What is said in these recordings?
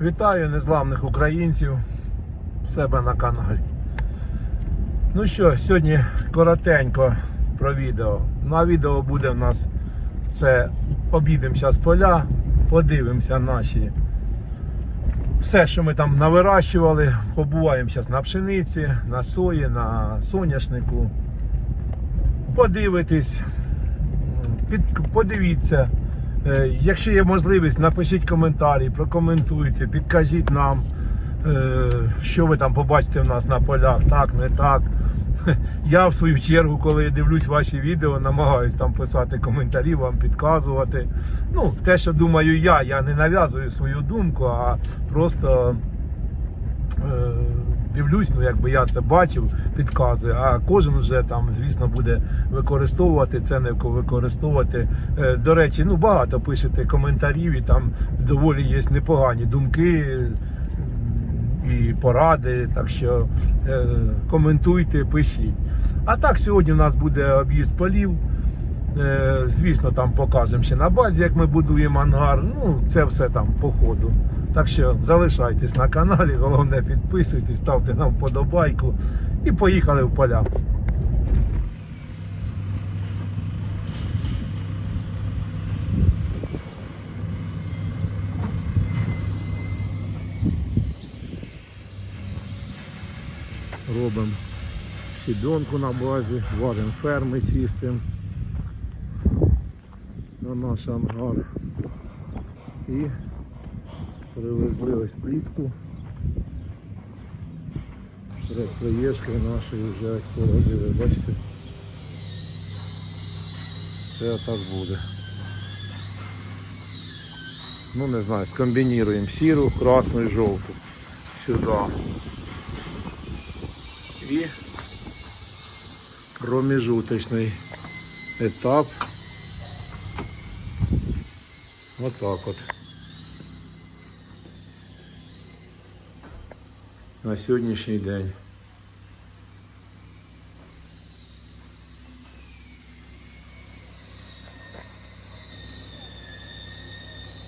Вітаю незламних українців себе на каналі. Ну що, сьогодні коротенько про відео. На відео буде в нас це обійдемо зараз поля, подивимося наші. Все, що ми там навирощували, побуваємо зараз на пшениці, на сої, на соняшнику. Подивитись, під, подивіться. Е, Якщо є можливість, напишіть коментарі, прокоментуйте, підкажіть нам, е, що ви там побачите в нас на полях, так, не так. Я в свою чергу, коли дивлюсь ваші відео, намагаюсь там писати коментарі, вам підказувати. Ну, те, що думаю я, я не нав'язую свою думку, а просто е, дивлюсь, ну якби я це бачив, підказую. А кожен вже там, звісно, буде використовувати це, не використовувати. Е, До речі, ну багато пишете коментарів, і там доволі є непогані думки. І поради, так що е, коментуйте, пишіть. А так сьогодні у нас буде об'їзд полів. Е, Звісно, там покажемо ще на базі, як ми будуємо ангар. Ну, це все там по ходу. Так що залишайтесь на каналі, головне підписуйтесь, ставте нам вподобайку і поїхали в поля. Робимо щебенку на базі, варимо ферми, чистимо на наш ангар. І привезли ось плітку. Перед приїжджкою нашої вже положили, бачите? Це так буде. Ну не знаю, скомбініруємо сіру, красну і жовту. Сюди. І промежуточний етап. Отак от. На сьогоднішній день.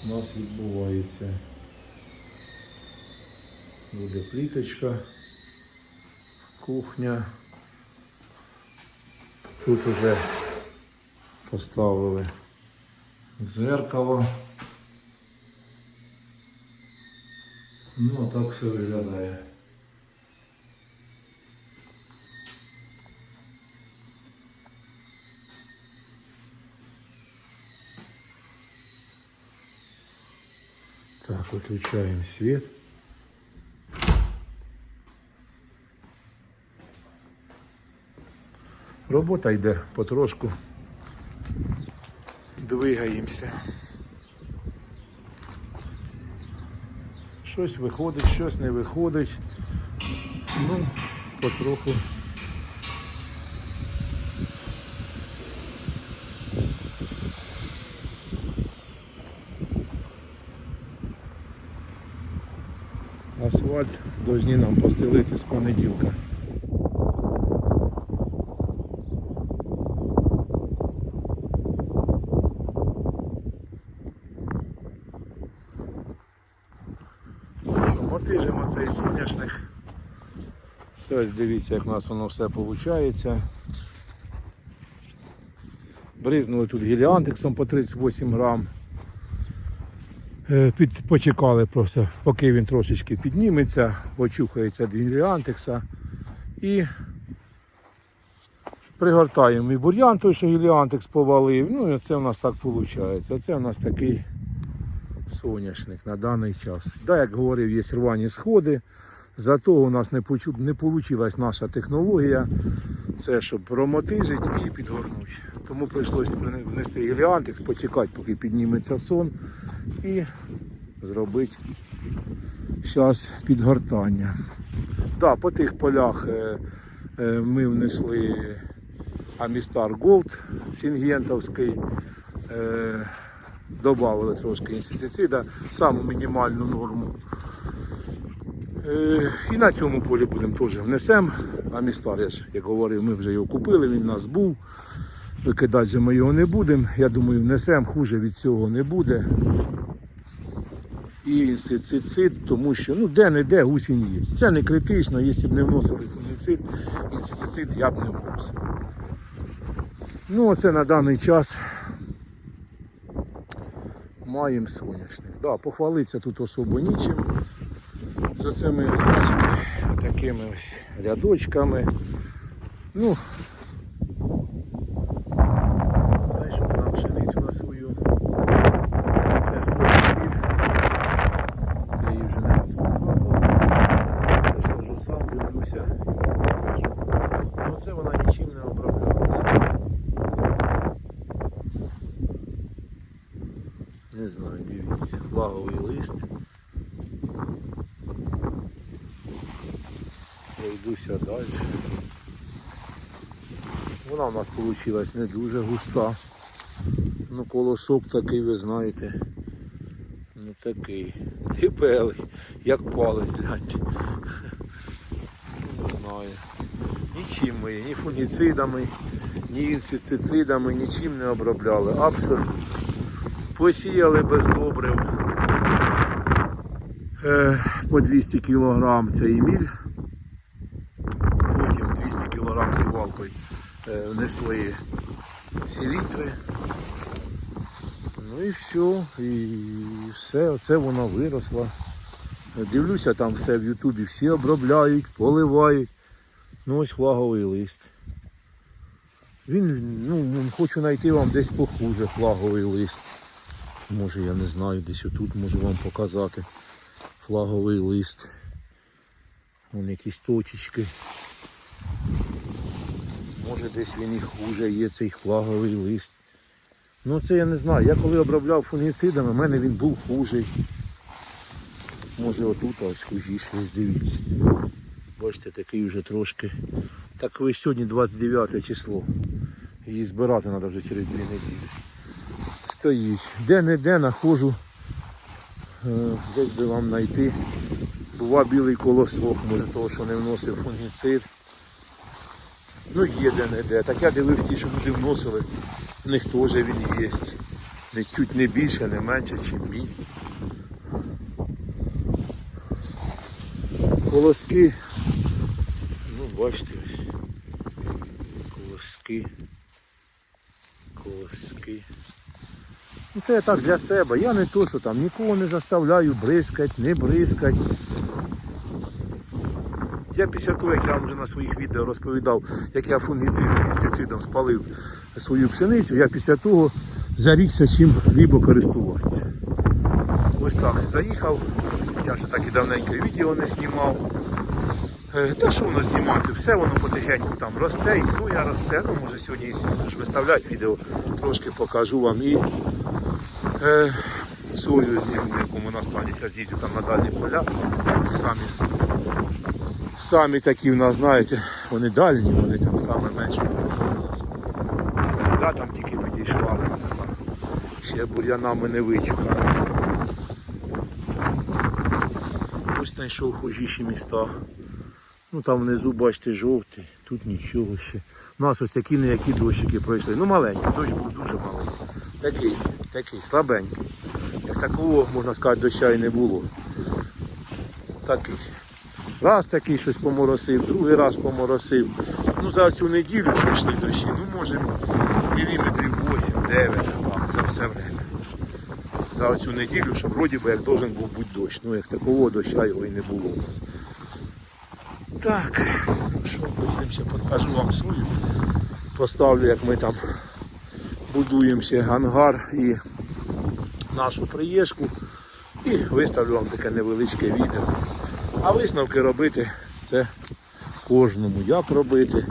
У нас відбувається. Буде пліточка, кухня. Тут уже поставили дзеркало. Ну, а так все виглядає. Так, выключаем свет. Робота йде потрошку. Двигаємося. Щось виходить, щось не виходить. Ну, потроху. Асфальт повинні нам постелити з понеділка. Ну що, мотижимо цей соняшник. Все, ось дивіться, як у нас воно все виходить. Бризнули тут гіліантексом по 38 грам. Е, Під, почекали просто, поки він трошечки підніметься, очухається від гіліантекса і пригортаємо і бур'ян той, що гіліантекс повалив. Ну і це у нас так виходить. Оце у нас такий соняшник на даний час. Да, як говорив, є рвані сходи. Зато у нас не не вийшла наша технологія. Це щоб промотижити і підгорнути. Тому прийшлося внести геліантекс, почекати, поки підніметься сон і зробити зараз підгортання. Да, по тих полях е, е, ми внесли Амістар Голд Сінгентовський. Е, Добавили трошки інсектицида, саму мінімальну норму. Е, І на цьому полі будемо теж внесемо. Амістар, я ж як говорив, ми вже його купили, він у нас був. Викидати же ми його не будемо. Я думаю, внесемо, хуже від цього не буде. і інсектицид, тому що ну, де-не-де гусінь є. Це не критично, якщо б не вносили фунгіцид, інсектицид я б не вносив. Ну, оце на даний час маємо соняшник. Да, похвалитися тут особо нічим. За цими, бачите, такими ось рядочками. Ну, зайшов на пшеницю на свою. Це сорок Я її вже не раз показував. Це ж вже сам дивлюся і вам покажу. Ну це вона нічим не оброблялася. Не знаю, дивіться, флаговий лист. Пройдуся далі. Вона у нас вийшла не дуже густа. Ну колосок такий, ви знаєте. Ну такий. Типелий, як палець, гляньте. Не знаю. Нічим ми, ні фунгіцидами, ні інсектицидами, нічим не обробляли. Абсолютно. Посіяли без добрив е, по 200 кг це еміль. Потім 200 кг сівалкою внесли селітри. Ну і все, і все, оце воно виросло. Дивлюся, там все в Ютубі всі обробляють, поливають. Ну ось флаговий лист. Він, ну, хочу знайти вам десь похуже флаговий лист. Може я не знаю, десь отут можу вам показати флаговий лист. Вон якісь точечки. Може десь він і хуже є цей флаговий лист. Ну це я не знаю. Я коли обробляв фунгіцидами, в мене він був хужий. Може отут ось хужіше, ось дивіться. Бачите, такий вже трошки. Так ви сьогодні 29 число. Її збирати треба вже через дві неділі. Стоїть. Де-не-де знаходжу. Е, Десь би вам знайти. Бува білий колосок, може того, що не вносив фунгіцид. Ну є де-не-де. Так я дивився ті, що люди вносили. У них теж він є. Не чуть не більше, не менше, ніж мій. Колоски. Ну, бачите ось. Колоски. Колоски. Ну це так для себе. Я не то, що там нікого не заставляю бризкать, не бризкать. Я після того, як я вам вже на своїх відео розповідав, як я фунгіцидом, інсектицидом спалив свою пшеницю, я після того зарікся чим лібо користуватися. Ось так заїхав, я вже так і давненько відео не знімав. Е, Та що воно знімати? Все воно потихеньку там росте, і соя росте. Ну, може сьогодні, якщо будеш виставляти відео, трошки покажу вам і е, сою зніму, в якому на стані зараз їздю там на дальні поля. Самі, самі такі в нас, знаєте, вони дальні, вони там саме менше нас. Земля там тільки підійшла. Ще бур'янами не вичекала. Ось знайшов хожіші міста. Ну там внизу, бачите, жовтий, тут нічого ще. У нас ось такі ніякі дощики пройшли. Ну маленький, дощ був дуже маленький. Такий, такий, слабенький. Як такого, можна сказати, доща і не було. Такий. Раз такий щось поморосив, другий раз поморосив. Ну за цю неділю, що йшли дощі, ну може міліметрів 8-9 так, за все время. За цю неділю, що вроді би як должен був бути дощ. Ну як такого доща його і не було у нас. Так, ну що, поїдемося, покажу вам сою. Поставлю, як ми там будуємося ангар і нашу приєшку. І виставлю вам таке невеличке відео. А висновки робити це кожному. Як робити.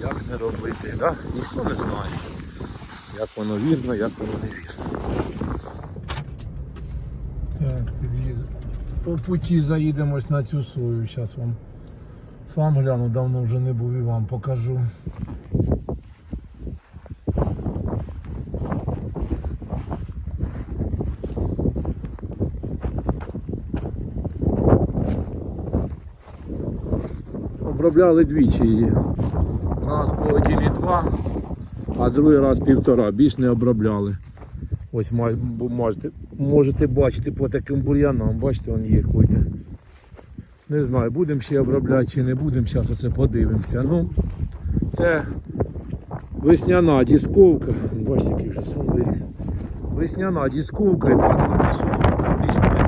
Як не робити, да? ніхто не знає. Як воно вірно, як воно не вірно. Так. По путі заїдемось на цю сою. Зараз вам сам гляну, давно вже не був і вам покажу. Обробляли двічі її. Раз по 1,2, а другий раз півтора. Більш не обробляли. Ось можете, можете бачити по таким бур'янам, бачите, він є ходить. Не знаю, будемо ще обробляти чи не будемо, зараз оце подивимося. Ну, це весняна дісковка. Бачите, який вже сон виріс. Весняна дісковка і падалиці сону практично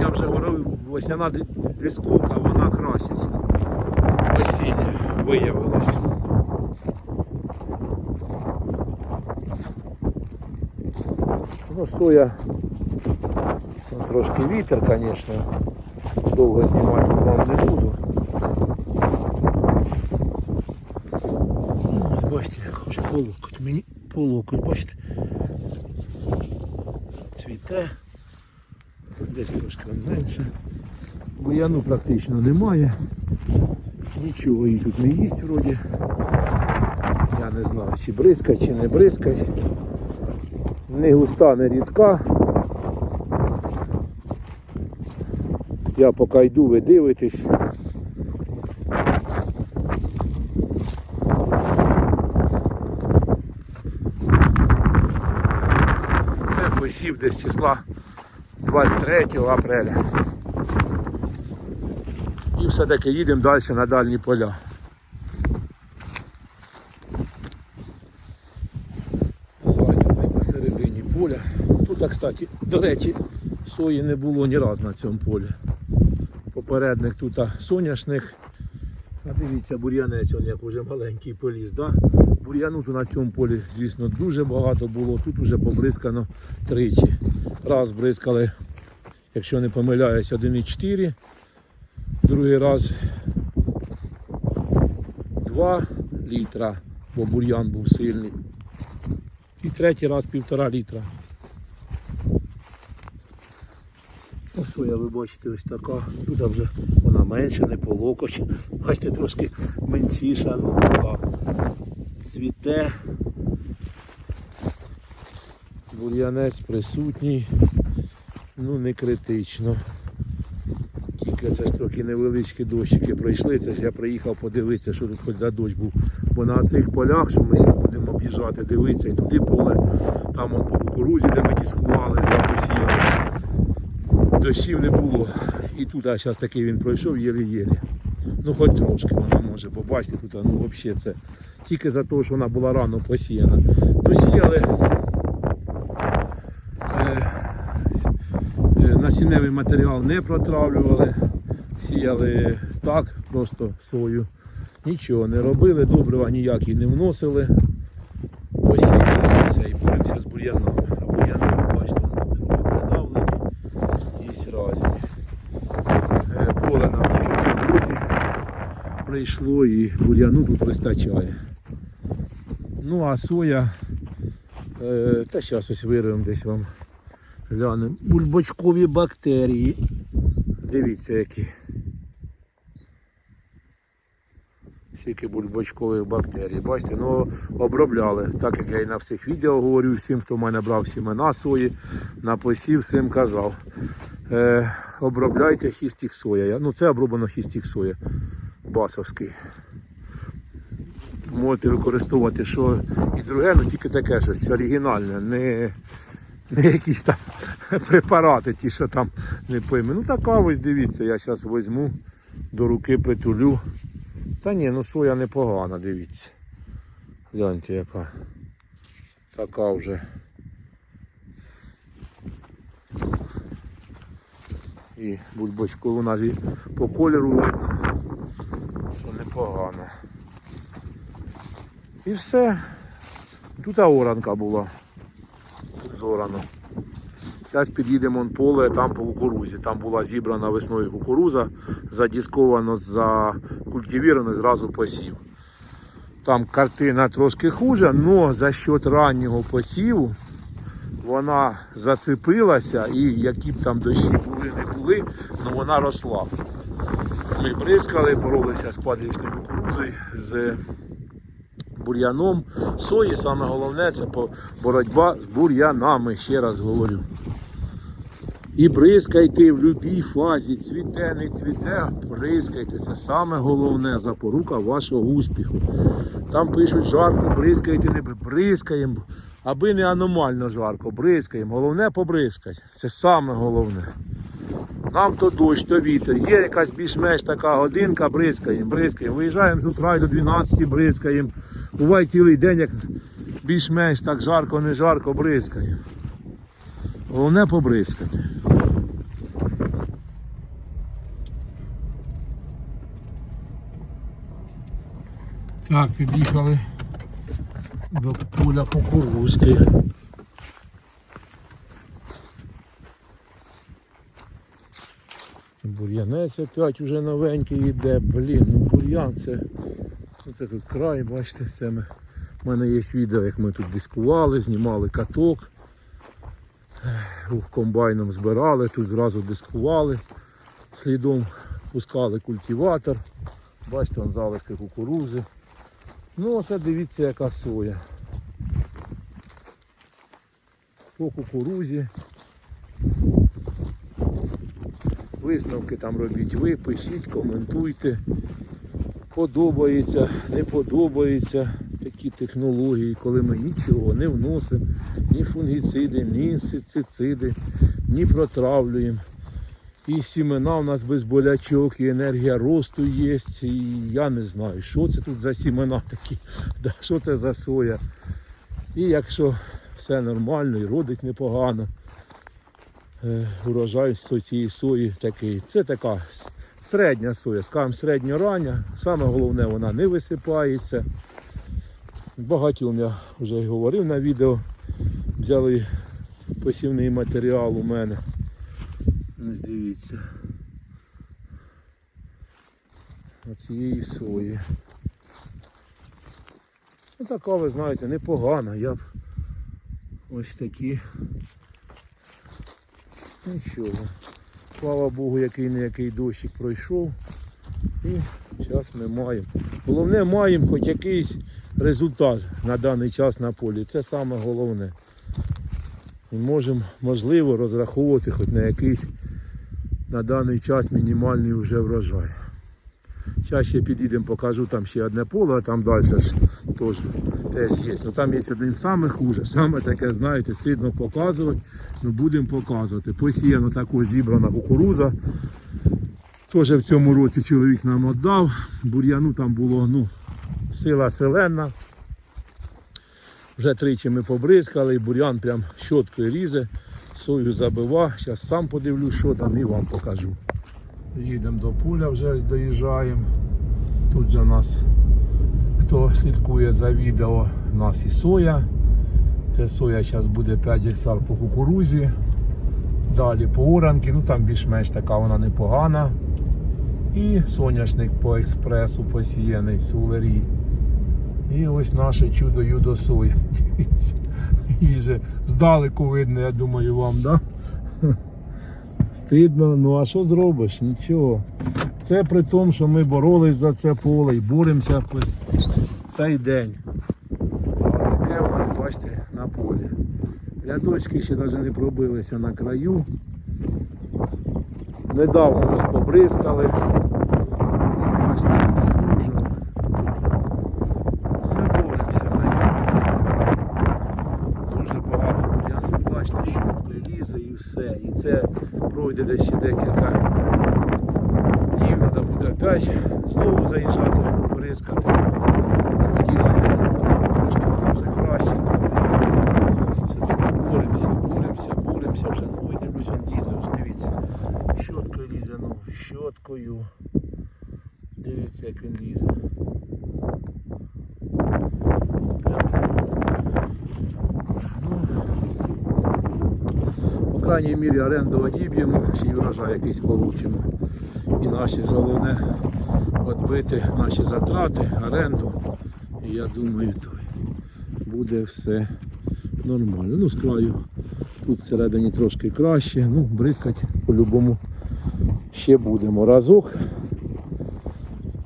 я вже весняна дисковка, вона кращиться. Осіння виявилась. Ну, соя. ну, Трошки вітер, звісно. Довго знімати вам не буду. Ну, бачите, як вже по. Мені по локоть, бачите. Цвіте. Десь трошки менше. Буяну практично немає. Нічого їй тут не їсть вроді. Я не знаю, чи бризкать, чи не бризкать. Не густа, не рідка. Я поки йду, ви дивитесь. Це посів десь числа 23 апреля. Все-таки їдемо далі на дальні поля. Зайдемо посередині поля. Тут, кстати, до речі, сої не було ні разу на цьому полі. Попередник тут а, соняшник. А дивіться, бур'янець, он як уже маленький поліз. Да? Бур'яну на цьому полі, звісно, дуже багато було. Тут вже побризкано тричі. Раз бризкали, якщо не помиляюсь, 1,4. Другий раз 2 літра, бо бур'ян був сильний. І третій раз півтора літра. Соя, ви бачите, ось така. Тут вже вона менша, не по локоть. Бачите, трошки меншіша, ну така. Цвіте. Бур'янець присутній. Ну не критично. Тільки це ж трохи невеличкі дощики пройшли. Це ж я приїхав подивитися, що тут хоч за дощ був. Бо на цих полях, що ми сьогодні будемо об'їжджати, дивитися, і туди поле, там он по кукурузі, де ми дискували, зразу сіяли. Дощів не було. І тут а зараз такий він пройшов єлі-єлі. Ну хоч трошки вона може, бо бачите, тут ну, взагалі це тільки за те, що вона була рано посіяна. Ну сіяли. Е, е, матеріал не протравлювали, сіяли так, просто сою. Нічого не робили, добрива ніякі не вносили. Посіяли все, і боремося з бур'янами. А бур'яни, бачите, трохи придавлені і різні. Е, Поле нам тільки в цьому році прийшло і бур'яну тут вистачає. Ну а соя, е, та зараз ось вирвемо десь вам глянемо. Бульбочкові бактерії. Дивіться які. Скільки бульбочкових бактерій. Бачите, ну обробляли. Так як я і на всіх відео говорю всім, хто в мене брав сімена сої, на посів, всім казав. Е, обробляйте хістік соя. Ну це оброблено хістік соя. Басовський. Можете використовувати що і друге, ну тільки таке щось оригінальне, не, не якісь там препарати, ті, що там не пойме. Ну така ось дивіться, я зараз візьму, до руки притулю. Та ні, ну соя непогана, дивіться. Гляньте яка. Така вже. І бульбочку вона ж і по кольору видно, що непогано. І все. Тут оранка була. Тут зорано. Зараз під'їдемо поле, там по кукурузі. Там була зібрана весною кукуруза, задісковано, закультивіровано, зразу посів. Там картина трошки хуже, але за счет раннього посіву вона зацепилася і які б там дощі були, не були, але вона росла. Ми бризкали, боролися з падалічною кукурузою, з бур'яном. Сої, саме головне, це боротьба з бур'янами, ще раз говорю. І бризкайте в будь-якій фазі, цвіте, не цвіте, бризкайте. Це саме головне запорука вашого успіху. Там пишуть жарко, бризкайте, не бризкаємо. Аби не аномально жарко, бризкаємо. Головне побризкати. Це саме головне. Нам то дощ, то вітер. Є якась більш-менш така годинка, бризкаємо, бризкаємо. Виїжджаємо з утра до 12 бризкаємо. Буває цілий день, як більш-менш так жарко, не жарко, бризкаємо. Головне побризкати. Так, під'їхали до поля кукурузки. Бур'янець опять уже новенький йде. Блін, ну бур'ян це. ну Це тут край, бачите, це ми. У мене є відео, як ми тут дискували, знімали каток. Комбайном збирали, тут зразу дискували, слідом пускали культиватор. Бачите, вон залишки кукурузи. Ну оце дивіться яка соя. По кукурузі. Висновки там робіть ви, пишіть, коментуйте. Подобається, не подобається такі технології, коли ми нічого не вносимо, ні фунгіциди, ні інсектициди, ні протравлюємо. І сімена у нас без болячок, і енергія росту є. І я не знаю, що це тут за сімена такі, да, що це за соя. І якщо все нормально і родить непогано, е, урожай цієї сої такий. Це така середня соя, скажімо, середньорання. Саме головне, вона не висипається. Багатьом я вже говорив на відео. Взяли посівний матеріал у мене. Ось дивіться. Оцієї сої. Ну така, ви знаєте, непогана. Я б ось такі. Нічого. Слава Богу, який не який дощик пройшов. І зараз ми маємо. Головне, маємо хоч якийсь результат на даний час на полі. Це саме головне. І можемо, можливо, розраховувати хоч на якийсь на даний час мінімальний вже врожай. Зараз ще підійдемо, покажу там ще одне поле, а там далі ж теж, теж є. Ну там є один саме хуже, саме таке, знаєте, стидно показувати, ну будемо показувати. Посіяно також зібрана кукуруза. Теж в цьому році чоловік нам віддав. Бур'яну там було ну, сила селена. Вже тричі ми побризкали, бур'ян прям щоткою різе, сою забива. Зараз сам подивлюсь, що там і вам покажу. Їдемо до поля, вже доїжджаємо. Тут же нас, хто слідкує за відео, у нас і соя. Це соя зараз буде 5 гектар по кукурузі. Далі по оранки, ну там більш-менш така вона непогана. І соняшник по експресу посіяний сулері. І ось наше чудо юдо соя. Дивіться. Її же здалеку видно, я думаю, вам, да? Стидно, ну а що зробиш? Нічого. Це при тому, що ми боролись за це поле і боремося цей день. А таке у нас, бачите, на полі. Рядочки ще навіть не пробилися на краю. Недавно ось побризкали. Бачите, служимо. Ми боремося за нього. Дуже багато бур'яну, бачите, що лізе і все. І це пройде десь ще декілька днів, треба буде опять знову заїжджати, бризкати. Поділено трошки воно вже краще. Все-таки боремося, боремося, боремося вже. Ну дивлюсь, він лізе, вже дивіться. Щоткою лізе, ну, щоткою. Дивіться, як він лізе. Крайній мірі оренду одіб'ємо, ще й врожай якийсь получимо. І наші головне відбити наші затрати, оренду. І я думаю, то буде все нормально. Ну, з краю тут всередині трошки краще. Ну, бризкати по-любому ще будемо разок.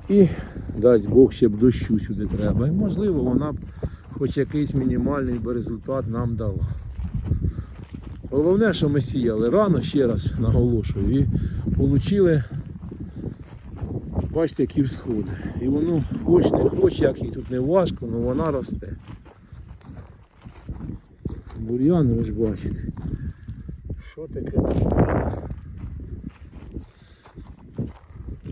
І дасть Бог ще б дощу сюди треба. І можливо вона б хоч якийсь мінімальний би результат нам дала. Головне, що ми сіяли рано, ще раз наголошую, і отримали, бачите, які всходи. І воно хоч не хоч, як їй тут не важко, але вона росте. бур'ян, ви ж бачите. Що таке?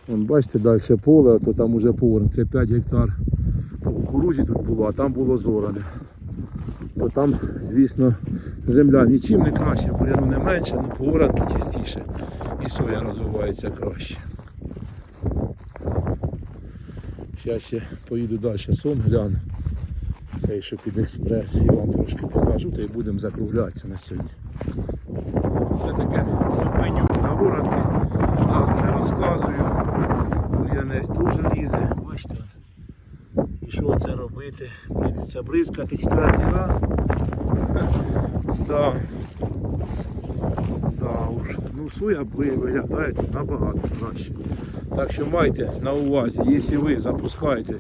Вон, бачите, далі поле, а то там уже порн. Це 5 гектар по кукурузі тут було, а там було зоране. То там, звісно, земля нічим не краще, бур'яну не менше, але поворотки чистіше. І соя розвивається краще. Зараз ще поїду далі сон гляну. Цей, що під експрес, і вам трошки покажу, та й будемо закруглятися на сьогодні. Все-таки зупиню на воронки, я вже розказую. Бур'янець дуже лізе, бачите. І що це робити? Прийдеться бризкати четвертий раз. Да. Да, уж. Ну, соя виглядає набагато краще. Так що майте на увазі, якщо ви запускаєте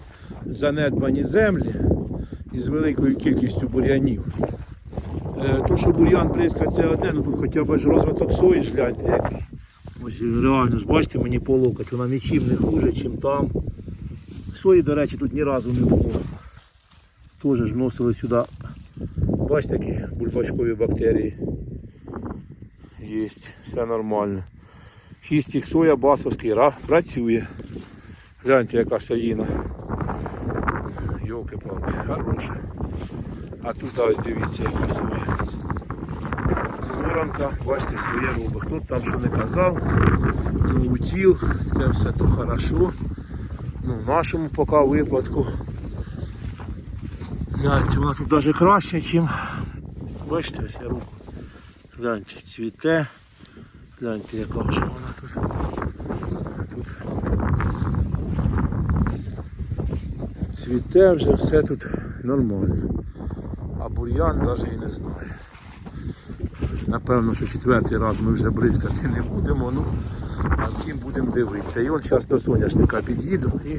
занедбані землі із великою кількістю бур'янів, е, то що бур'ян бризка це одне, ну тут хоча б розвиток сої ж гляньте який. Ось реально ж бачите мені по локоть, вона нічим не хуже, чим там. Сої, до речі, тут ні разу не було. Теж ж вносили сюди, бачите, які бульбачкові бактерії. Є, все нормально. Хістік соя басовський ра, працює. Гляньте, яка соїна. Йолки-палки, хороша. А тут ось дивіться, яка соя. Воронка, бачите, своє робить. Хто там що не казав, ну утіл, це все то хорошо. Ну, в нашому поки випадку. Гляньте, вона тут навіть краще, ніж. Бачите, ось я руку. Гляньте, цвіте. Гляньте, яка вже вона тут. Тут цвіте вже все тут нормально. А бур'ян навіть і не знаю. Напевно, що четвертий раз ми вже бризкати не будемо, ну а втім будемо дивитися. І от зараз до соняшника під'їду і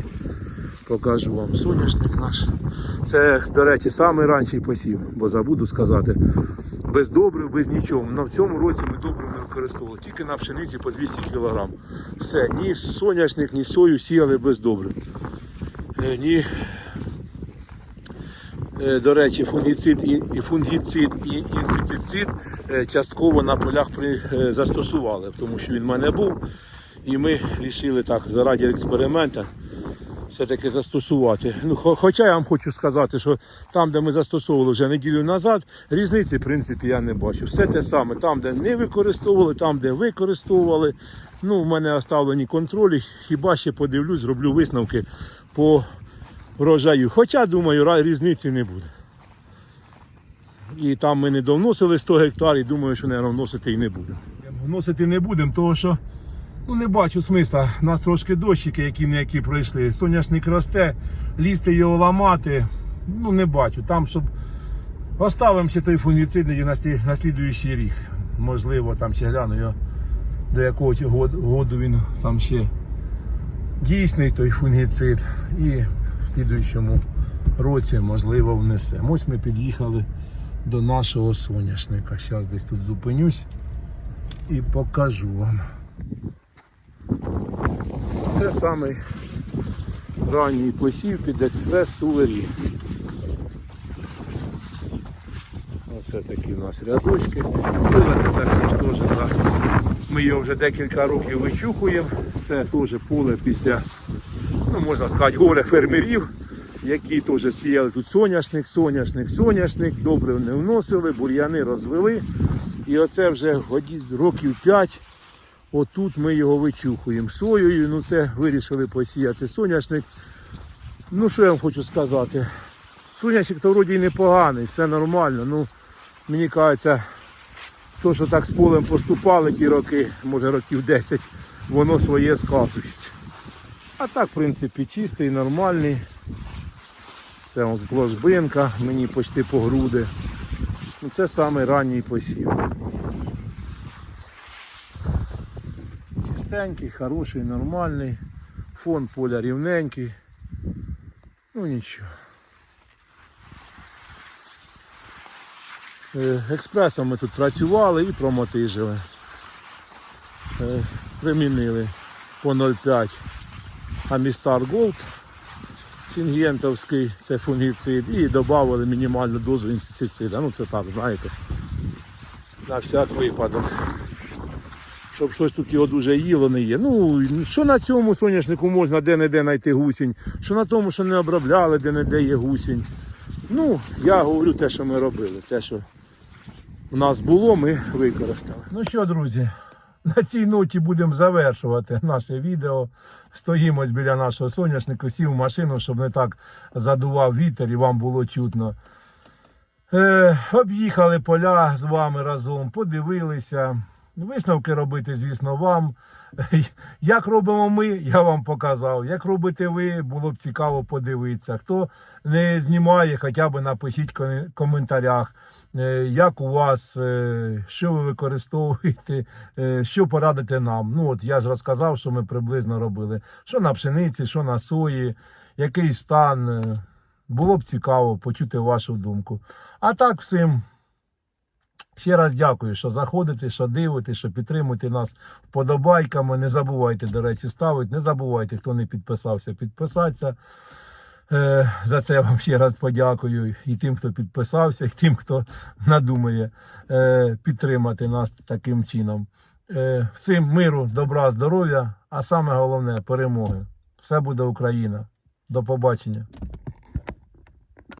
покажу вам соняшник наш. Це, до речі, самий ранній посів, бо забуду сказати. Без добрив, без нічого. На в цьому році ми добрив не використовували, тільки на пшениці по 200 кг. Все, ні соняшник, ні сою сіяли без добрив. Е, Ні Е, до речі, фунгіцид і, фунгіцид і інсектицид е, частково на полях застосували, тому що він в мене був. І ми вирішили так заради експерименту все-таки застосувати. Ну, хоча я вам хочу сказати, що там, де ми застосовували вже неділю назад, різниці в принципі я не бачу. Все те саме, там, де не використовували, там, де використовували. Ну, в мене оставлені контролі. Хіба ще подивлюсь, зроблю висновки по врожаю. Хоча, думаю, різниці не буде. І там ми не довносили 100 гектарів, думаю, що, мабуть, вносити і не будемо. Вносити не будемо, тому що ну, не бачу смисла. У нас трошки дощики, які не які пройшли. Соняшник росте, лізти його ламати. Ну не бачу. Там, щоб оставимо ще той фунгіцид на, слідуючий рік. Можливо, там ще гляну його, до якого году він там ще дійсний той фунгіцид. І в слідуючому році, можливо, внесемо. Ось ми під'їхали до нашого соняшника. Зараз десь тут зупинюсь і покажу вам. Це самий ранній посів під експрес Сувері. Оце такі у нас рядочки. Пила це також теж за. Ми його вже декілька років вичухуємо. Це теж поле після, ну можна сказати, горе фермерів, які теж сіяли тут соняшник, соняшник, соняшник, добре не вносили, бур'яни розвели. І оце вже років 5 Отут ми його вичухуємо соєю. Ну це вирішили посіяти соняшник. Ну що я вам хочу сказати? Соняшник то вроді й непоганий, все нормально. Ну, мені кажеться, то, що так з полем поступали ті роки, може років 10, воно своє сказується. А так, в принципі, чистий, нормальний. Це от ложбинка, мені почти по груди. Ну, це самий ранній посів. Чистенький, хороший, нормальний. Фон поля рівненький. Ну нічого. Е, Експресом ми тут працювали і промотижили. Е, Примінили по 0,5 Амістар Gold Сінгентовський, це фунгіцид, і додали мінімальну дозу інсектицида. Ну це так, знаєте. На всяк випадок. Щоб щось тут його дуже їло не є. Ну, що на цьому соняшнику можна де-не-де знайти гусінь, що на тому, що не обробляли, де-не-де є гусінь. Ну, я говорю те, що ми робили, те, що у нас було, ми використали. Ну що, друзі, на цій ноті будемо завершувати наше відео. Стоїмо біля нашого соняшника, сів в машину, щоб не так задував вітер і вам було чутно. Е, об'їхали поля з вами разом, подивилися. Висновки робити, звісно, вам. Як робимо ми, я вам показав. Як робите ви, було б цікаво подивитися. Хто не знімає, хоча б напишіть в коментарях, е, як у вас, е, що ви використовуєте, е, що порадите нам. Ну от я ж розказав, що ми приблизно робили. Що на пшениці, що на сої, який стан. Було б цікаво почути вашу думку. А так всім. Ще раз дякую, що заходите, що дивитесь, що підтримуєте нас вподобайками. Не забувайте, до речі, ставити. Не забувайте, хто не підписався, підписатися. Е, за це я вам ще раз подякую і тим, хто підписався, і тим, хто надумає е, підтримати нас таким чином. Е, всім миру, добра, здоров'я, а саме головне перемоги. Все буде Україна. До побачення.